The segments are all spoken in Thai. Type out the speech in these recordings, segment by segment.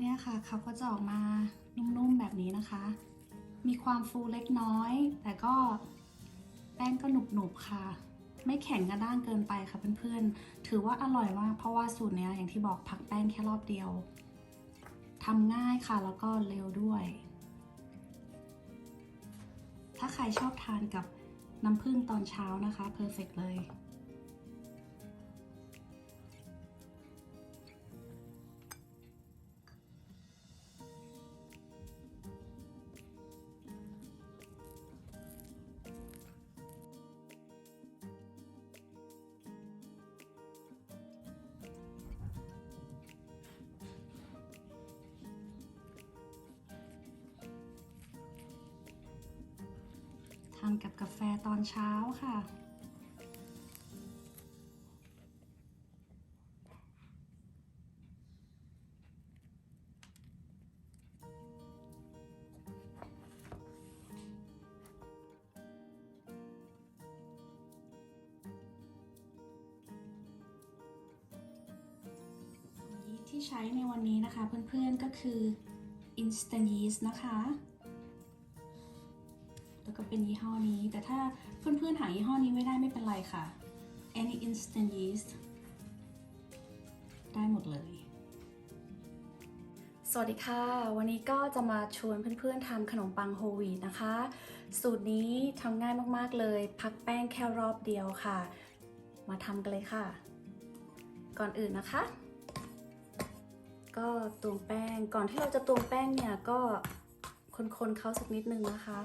เนี่ยค่ะเขาก็จะออกมานุ่มๆแบบนี้นะคะ มีความฟูเล็กน้อย แต่ก็แป้งก็หนุบๆค่ะ ไม่แข็งกระด้างเกินไปค่ะเพื่อนๆ ถือว่าอร่อยมากเพราะว่าสูตรเนี้ยอย่างที่บอกพักแป้งแค่รอบเดียวทำง่ายค่ะแล้วก็เร็วด้วย ถ้าใครชอบทานกับน้ำผึ้งตอนเช้านะคะเพอร์เฟกเลย ทานกับกาแฟตอนเช้าค่ะยีสต์ที่ใช้ในวันนี้นะคะเพื่อนๆก็คือ instant yeast นะคะ แล้วก็เป็นยี่ห้อนี้ แต่ถ้าเพื่อนๆหายี่ห้อนี้ไม่ได้ไม่เป็นไรค่ะ any instant yeast ได้หมดเลย สวัสดีค่ะ วันนี้ก็จะมาชวนเพื่อนๆทำขนมปังโฮลวีตนะคะ สูตรนี้ทำง่ายมากๆเลย พักแป้งแค่รอบเดียวค่ะ มาทำกันเลยค่ะ ก่อนอื่นนะคะ ก็ตวงแป้ง ก่อนที่เราจะตวงแป้งเนี่ยก็คนๆเขาสักนิดนึงนะคะ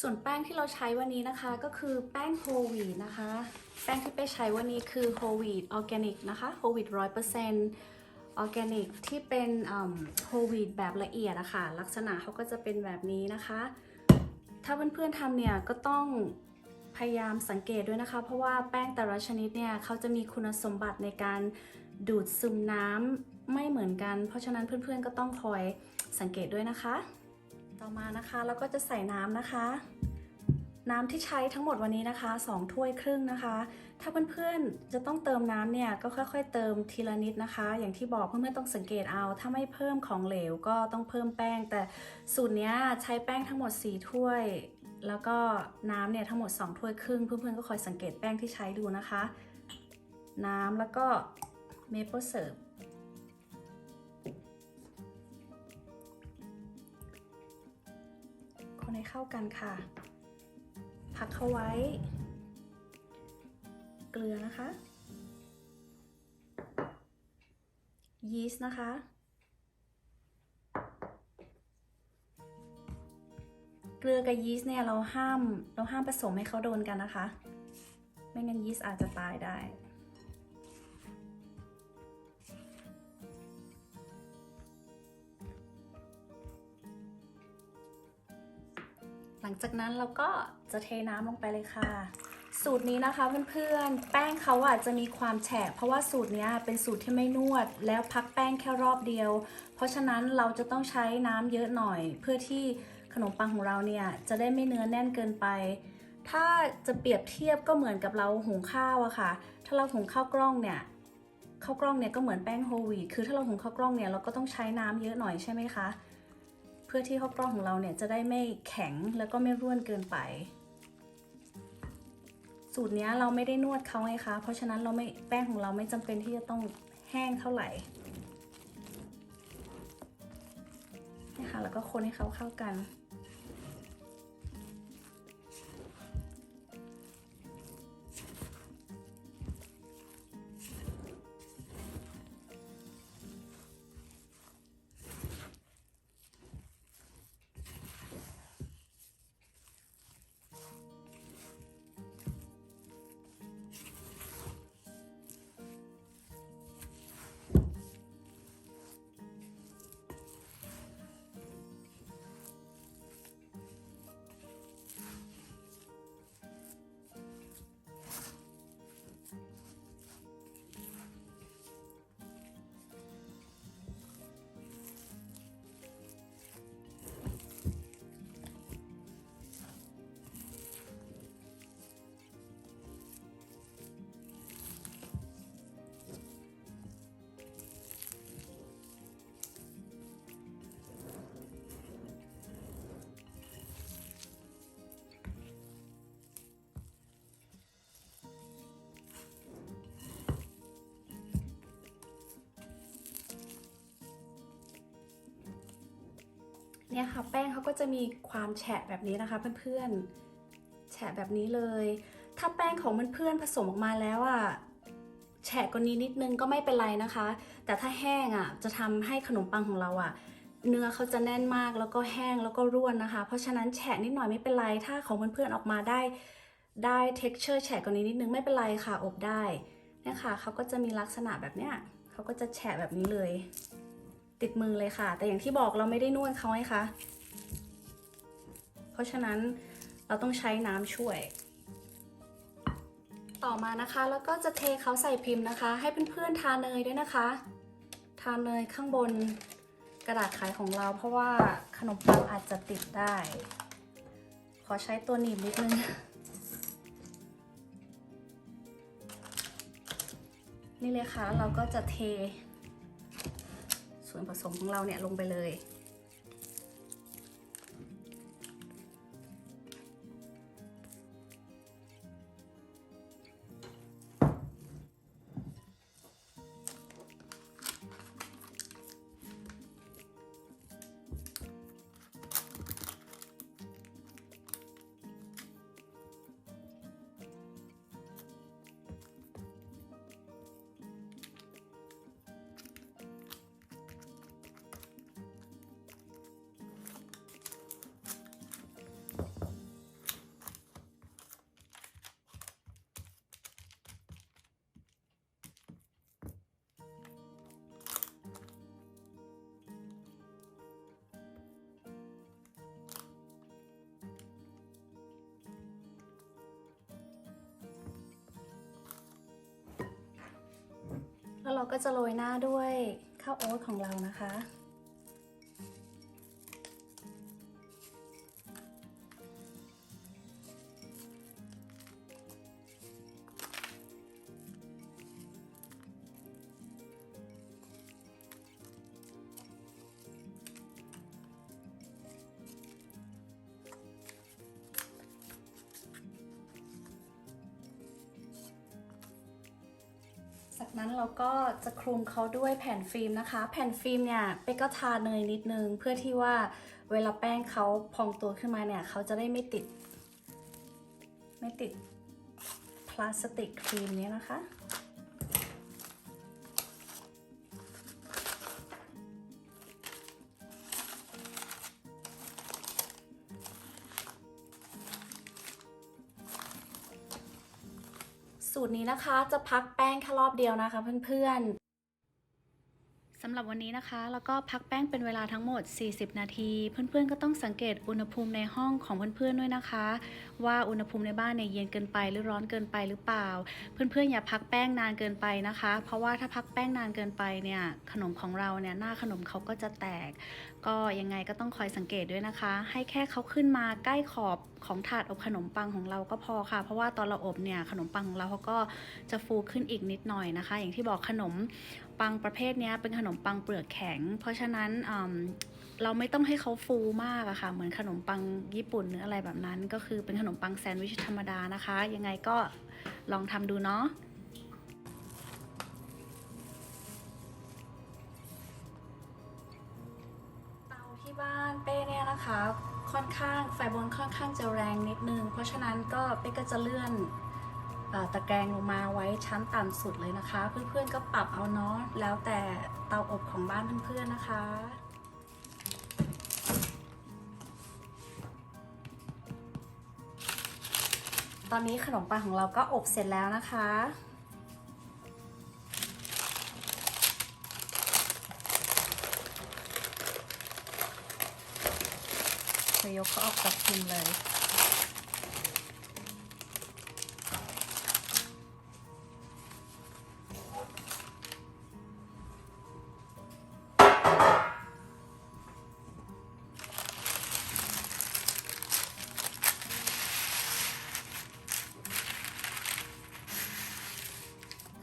ส่วนแป้งที่เราใช้วันนี้นะคะก็คือแป้งโฮวีตนะคะ แป้งที่ไปใช้วันนี้คือโฮวีตออร์แกนิกนะคะโฮวีตร้อยเปอร์เซ็นต์ออร์แกนิกที่เป็นโฮวีตแบบละเอียดอะคะลักษณะเขาก็จะเป็นแบบนี้นะคะ ถ้าเพื่อนๆทำเนี่ยก็ต้องพยายามสังเกตด้วยนะคะ เพราะว่าแป้งแต่ละชนิดเนี่ยเขาจะมีคุณสมบัติในการดูดซึมน้ำไม่เหมือนกัน เพราะฉะนั้นเพื่อนๆก็ต้องคอยสังเกตด้วยนะคะ ต่อมานะคะเราก็จะใส่น้ำนะคะ น้ำที่ใช้ทั้งหมดวันนี้นะคะ 2 ถ้วยครึ่งนะคะ ถ้าเพื่อนๆจะต้องเติมน้ำเนี่ยก็ค่อย ๆ เติมทีละนิดนะคะ อย่างที่บอกเพื่อนๆต้องสังเกตเอา ถ้าไม่เพิ่มของเหลวก็ต้องเพิ่มแป้ง แต่สูตรเนี้ยใช้แป้งทั้งหมด 4 ถ้วย แล้วก็น้ำเนี่ยทั้งหมด 2 ถ้วยครึ่ง เพื่อนๆก็คอยสังเกตแป้งที่ใช้ดูนะคะ น้ำแล้วก็เมเปิลเซิร์ฟ คนให้เข้ากันค่ะ พักเข้าไว้ เกลือนะคะ ยีสต์นะคะ เกลือกับยีสต์เนี่ยเราห้ามเราห้ามผสมให้เขาโดนกันนะคะ ไม่งั้นยีสต์อาจจะตายได้ ลังจากนั้นเราก็จะเทน้ำลงไปเลยค่ะ สูตรนี้นะคะเพื่อนๆ แป้งเขาอาจจะมีความแฉะเพราะว่าสูตรนี้เป็นสูตรที่ไม่นวด แล้วพักแป้งแค่รอบเดียว เพราะฉะนั้นเราจะต้องใช้น้ำเยอะหน่อย เพื่อที่ขนมปังของเราเนี่ยจะได้ไม่เนื้อแน่นเกินไป ถ้าจะเปรียบเทียบก็เหมือนกับเราหุงข้าวอะค่ะ ถ้าเราหุงข้าวกล้องเนี่ยข้าวกล้องเนี่ยก็เหมือนแป้งโฮวีคือถ้าเราหุงข้าวกล้องเนี่ยเราก็ต้องใช้น้ำเยอะหน่อยใช่ไหมคะ เพื่อที่ข้าวกล้องของเราเนี่ยจะได้ไม่แข็งแล้วก็ไม่ร่วนเกินไป สูตรนี้เราไม่ได้นวดเขาไงคะ เพราะฉะนั้นเราไม่แป้งของเราไม่จำเป็นที่จะต้องแห้งเท่าไหร่นี่ค่ะแล้วก็คนให้เขาเข้ากัน เนี่ยค่ะแป้งเขาก็จะมีความแฉะแบบนี้นะคะเพื่อนๆ แฉะแบบนี้เลย ถ้าแป้งของเพื่อนๆผสมออกมาแล้วอะแฉะกว่านี้นิดนึงก็ไม่เป็นไรนะคะ แต่ถ้าแห้งอะจะทำให้ขนมปังของเราอะเนื้อเขาจะแน่นมากแล้วก็แห้งแล้วก็ร่วนนะคะ เพราะฉะนั้นแฉะนิดหน่อยไม่เป็นไร ถ้าของเพื่อนๆออกมาได้ได้ texture แฉะกว่านี้นิดนึงไม่เป็นไรค่ะอบได้เนี่ยค่ะเขาก็จะมีลักษณะแบบเนี้ยเขาก็จะแฉะแบบนี้เลย ติดมือเลยค่ะ แต่อย่างที่บอกเราไม่ได้นวดเขาไงคะ เพราะฉะนั้นเราต้องใช้น้ำช่วย ต่อมานะคะ แล้วก็จะเทเขาใส่พิมพ์นะคะ ให้เพื่อนๆทาเนยด้วยนะคะ ทาเนยข้างบนกระดาษขายของเรา เพราะว่าขนมปังอาจจะติดได้ ขอใช้ตัวหนีบนิดนึงนี่เลยค่ะ เราก็จะเท วนผสมของเราเนี่ยลงไปเลย เราก็จะโรยหน้าด้วยข้าวโอ๊ตของเรานะคะ จากนั้นเราก็จะคลุมเขาด้วยแผ่นฟิล์มนะคะ แผ่นฟิล์มเนี่ยเป๊กก็ทาเนยนิดนึง เพื่อที่ว่าเวลาแป้งเขาพองตัวขึ้นมาเนี่ยเขาจะได้ไม่ติด ไม่ติดพลาสติกครีมนี้นะคะ สูตรนี้นะคะ จะพักแป้งแค่รอบเดียวนะคะเพื่อนๆสำหรับวันนี้นะคะ แล้วก็พักแป้งเป็นเวลาทั้งหมด 40 นาที เพื่อนๆก็ต้องสังเกตอุณหภูมิในห้องของเพื่อนๆด้วยนะคะ ว่าอุณหภูมิในบ้านเนี่ยเย็นเกินไปหรือร้อนเกินไปหรือเปล่า เพื่อนๆอย่าพักแป้งนานเกินไปนะคะ เพราะว่าถ้าพักแป้งนานเกินไปเนี่ยขนมของเราเนี่ยหน้าขนมเขาก็จะแตก ก็ยังไงก็ต้องคอยสังเกตด้วยนะคะ ให้แค่เขาขึ้นมาใกล้ขอบของถาดอบขนมปังของเราก็พอค่ะ เพราะว่าตอนเราอบเนี่ยขนมปังของเราเขาก็จะฟูขึ้นอีกนิดหน่อยนะคะ อย่างที่บอกขนมปังประเภทนี้เป็นขนมปังเปลือกแข็ง เพราะฉะนั้นอืมเราไม่ต้องให้เขาฟูมากอะค่ะ เหมือนขนมปังญี่ปุ่นหรืออะไรแบบนั้น ก็คือเป็นขนมปังแซนด์วิชธรรมดานะคะ ยังไงก็ลองทำดูเนาะ คะค่อนข้างไฟบนค่อนข้างจะแรงนิดนึง เพราะฉะนั้นก็เป้ก็จะเลื่อนตะแกรงลงมาไว้ชั้นต่ำสุดเลยนะคะ เพื่อนๆก็ปรับเอาเนาะแล้วแต่เตาอบของบ้านเพื่อนๆนะคะตอนนี้ขนมปังของเราก็อบเสร็จแล้วนะคะ จะยกเขาออกจากพิมพ์เลย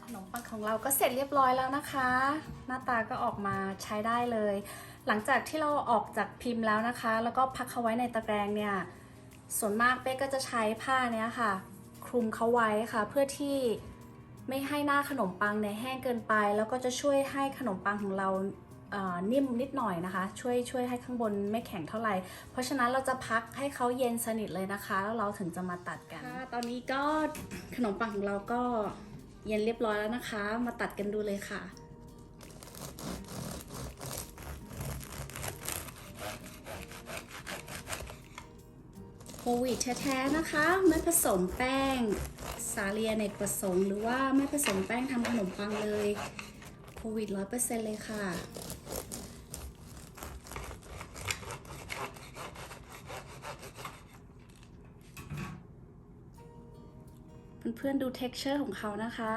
ขนมปังของเราก็เสร็จเรียบร้อยแล้วนะคะ หน้าตาก็ออกมาใช้ได้เลย หลังจากที่เราออกจากพิมพ์แล้วนะคะ แล้วก็พักเขาไว้ในตะแกรงเนี่ย ส่วนมากเป๊กก็จะใช้ผ้าเนี้ยค่ะ คลุมเขาไว้ค่ะ เพื่อที่ไม่ให้หน้าขนมปังเนี่ยแห้งเกินไป แล้วก็จะช่วยให้ขนมปังของเราอ่อนิ่มนิดหน่อยนะคะ ช่วยช่วยให้ข้างบนไม่แข็งเท่าไหร่ เพราะฉะนั้นเราจะพักให้เขาเย็นสนิทเลยนะคะ แล้วเราถึงจะมาตัดกันตอนนี้ก็ขนมปังของเราก็เย็นเรียบร้อยแล้วนะคะ มาตัดกันดูเลยค่ะ ควิดแท้ๆนะคะไม่ผสมแป้งสาเลียเนกประสงค์หรือว่าไม่ผสมแป้งทำขนมปังเลยโควิดร้อยเปอร์เซ็นต์เลยค่ะ เพื่อนๆดู texture ของเขานะคะ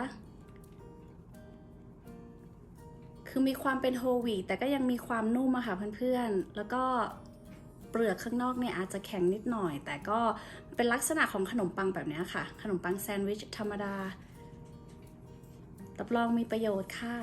คือมีความเป็นโฮวีแต่ก็ยังมีความนุ่มอะค่ะเพื่อนๆ แล้วก็ เปลือกข้างนอกเนี่ยอาจจะแข็งนิดหน่อย แต่ก็เป็นลักษณะของขนมปังแบบนี้ค่ะ ขนมปังแซนด์วิชธรรมดารับรองมีประโยชน์ค่ะ